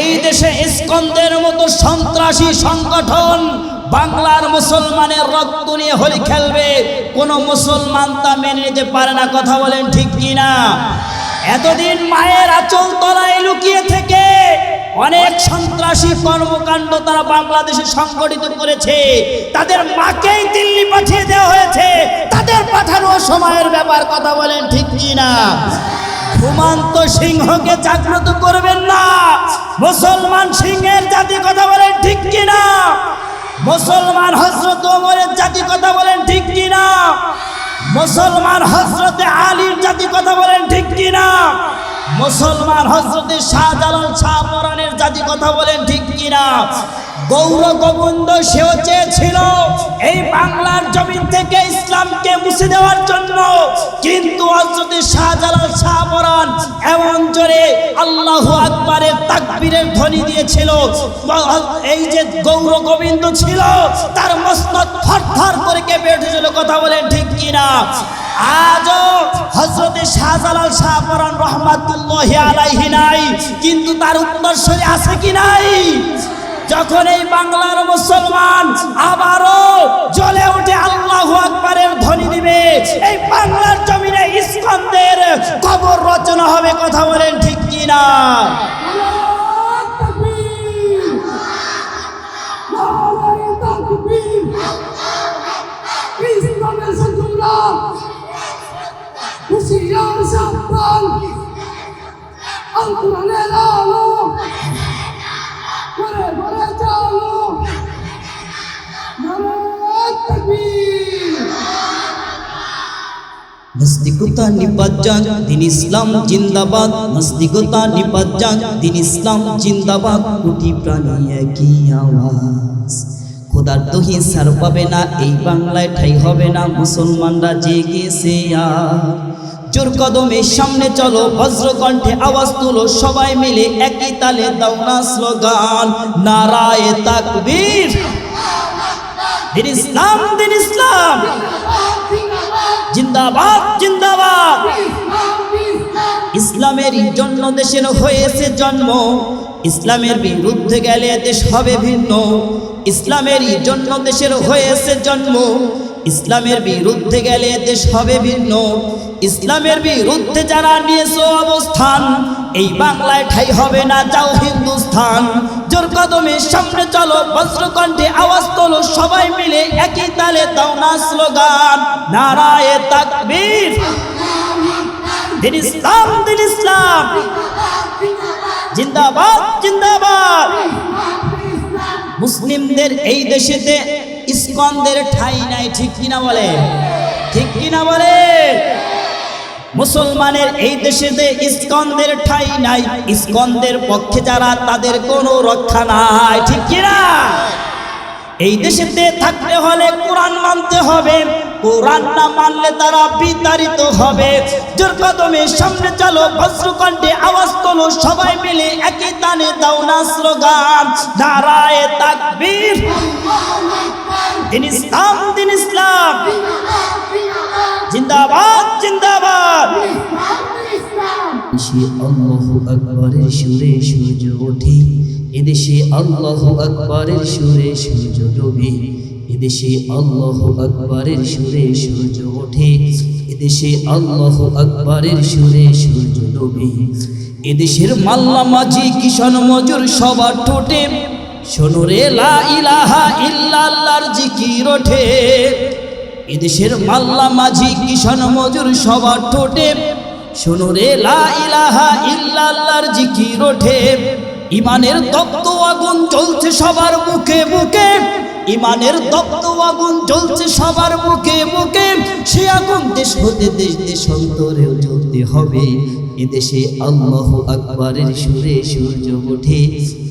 এই দেশে ইস্কন্দের মতো সন্ত্রাসী সংগঠন বাংলার মুসলমানের রক্ত নিয়ে হোলি খেলবে। কোন মুসলমান তা মেনে নিতে পারে না, কথা বলেন ঠিক কি না এতদিন মায়ের আচল তলায় লুকিয়ে থেকে অনেক সন্ত্রাসী কর্মকাণ্ড তারা বাংলাদেশে সংগঠিত করেছে। তাদের মাকেই দিল্লি পাঠিয়ে দেওয়া হয়েছে। তাদের পাঠানো সময়ের ব্যাপার, কথা বলেন ঠিক কি না ঘুমান্ত সিংহকে জাগ্রত করবেন না। মুসলমান সিংহের জাতি কথা বলেন ঠিক কিনা? মুসলমান হজরত ওমরের জাতি কথা বলেন ঠিক কিনা? মুসলমান হজরতে আলীর জাতি কথা বলেন ঠিক কিনা? মুসলমান হজরতে শাহজালাল শাহ পরানের জাতি কথা বলেন ঠিক কিনা? গৌর গোবিন্দ সেও চেয়েছিল এই বাংলার জমিন থেকে ইসলামকে মুছে দেওয়ার জন্য। শাহজালাল শাহ পরান এমন জোরে আল্লাহ আকবরের তাকবীরের ধ্বনি দিয়েছিল। এই যে গৌর গোবিন্দ ছিল, তার মস্তক থর করে কেঁপে উঠেছিল, কথা বলেন ঠিক কিনা? আজও হজরতে শাহজালাল শাহ পরান রহমাতুল্লাহ আলাইহি নাই, কিন্তু তার উত্তরসূরি আছে কি নাই? যখন এই বাংলার মুসলমান আবারও জ্বলে উঠে আল্লাহ আকবরের ধ্বনি দিবে, এই বাংলার জমিনে ইস্কন্দের কবর রচনা হবে কথা বলেন ঠিক কি না নাস্তিকতা নিপাজ্জান, দিন ইসলাম জিন্দাবাদ। নাস্তিকতা নিপাজ্জান, দিন ইসলাম জিন্দাবাদ। কোটি প্রাণী একই আওয়াজ। খোদার দহি সার পাবে না, এই বাংলায় ঠাই হবে না, মুসলমানরা জেগেছে আর। জোর কদমে সামনে চলো, বজ্রকণ্ঠে আওয়াজ তুলো, সবাই মিলে একই তালে দাও না স্লোগান। নারায়ে তাকবীর। দিন ইসলাম দিন ইসলাম। জন্য দেশের হয়েছে জন্ম। ইসলামের বিরুদ্ধে গেলে দেশ হবে ভিন্ন। ইসলামের জন্য দেশের হয়েছে জন্ম। ইসলামের বিরুদ্ধে গেলে দেশ হবে ভিন্ন। ইসলামের বিরুদ্ধে যারা নিয়েছো অবস্থান এই বাংলায় ঠাই হবে না যাও হিন্দুস্থান। জোর কদমে সামনে চলো বজ্রকণ্ঠে আওয়াজ তোলো সবাই মিলে একই তালে দাও না স্লোগান। নারায়ে তাকবীর। এই দেশেতে ইস্কনদের ঠাই নাই, ঠিক কিনা বলে? ঠিক কিনা বলে? মুসলমানের এই দেশেতে ইস্কনদের ঠাই নাই, ইস্কনদের পক্ষে যারা তাদের কোনো রক্ষা নাই, ঠিক কিনা? এই দেশেতে থাকতে হলে কোরআন মানতে হবে। কোরআন না মানলে তারা বিতাড়িত হবে। জোর কদমে সামনে চলো বজ্রকণ্ঠে আওয়াজ তোলো সবাই মিলে একই তানে দাও না স্লোগান। নারায়ে তাকবীর। দিন ইসলাম দিন ইসলাম। জিন্দাবাদ জিন্দাবাদ। এদেশে আল্লাহ আকবরের সুরে সূর্য ওঠে এদেশে আল্লাহ আকবরের সুরে সূর্য ডোবে, এদেশে আল্লাহ আকবরের সুরে সূর্য ওঠে, এদেশে আল্লাহ আকবরের সুরে সূর্য ডোবে। এদেশের মাল্লা মাঝি কিষণ মজুর সবার ঠোঁটে শোনরে লা ইলাহা জিকির ওঠে। এদেশের মাল্লা মাঝি কিষণ মজুর সবার ঠোঁটে, শোনো রে লা ইলাহা ইল্লাল্লাহর জিকির ওঠে। ইমানের তপ্ত আগুন চলছে সবার মুখে মুখে। ইমানের তপ্ত আগুন জ্বলছে সবার মুখে মুখে। সে আগুন দেশ হতে দেশ দেশান্তরেও জ্বলতে হবে। এদেশে আল্লাহ আকবরের সুরে সূর্য ওঠে।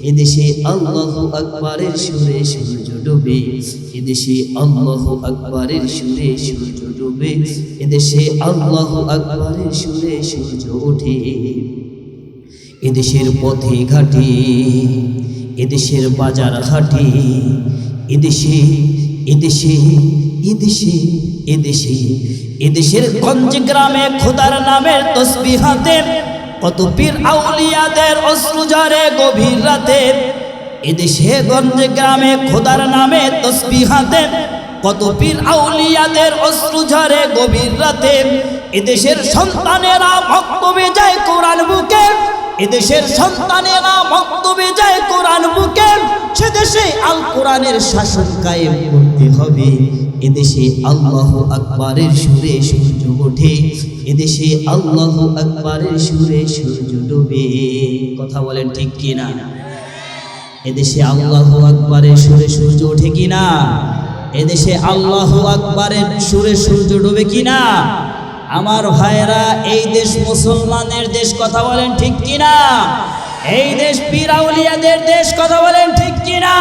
এদেশে আল্লাহ আকবরের সুরে সূর্য ডুবে। এদেশে আল্লাহ আকবরের সুরে সূর্য ডুবে। এদেশে আল্লাহ আকবরের সুরে সূর্য ওঠে। এদেশের পথে ঘাটে, এদেশের বাজার হাটে এদেশে এদেশে এদেশে এদেশে, এদেশের গঞ্জ গ্রামে খোদার নামের তসবি হাতে, কত পীর আউলিয়াদের অশ্রু ঝরে গভীর রাতে, এদেশে গঞ্জে গ্রামে খোদার নামে তসবি হাতে, কত পীর আউলিয়াদের অশ্রু ঝরে গভীর রাতে, এদেশের সন্তানেরা বক্তব্যে যায় কোরআন বুকে এদেশের সন্তানেরা বক্তব্যে যায় কোরআন বুকে সে দেশে আল কোরআনের শাসন কায়েম করতে হবে। এদেশে আল্লাহ আকবরের সুরে সূর্য ওঠে, এদেশে আল্লাহ আকবরের সুরে সূর্য ডুবে। কথা বলেন ঠিক কিনা? এদেশে আল্লাহ আকবরের সুরে সূর্য ওঠে কিনা? এদেশে আল্লাহ আকবরের সুরে সূর্য ডুবে কিনা? আমার ভাইরা এই দেশ মুসলমানের দেশ কথা বলেন ঠিক কিনা? এই দেশ পিরাউলিয়াদের দেশ কথা বলেন ঠিক কিনা?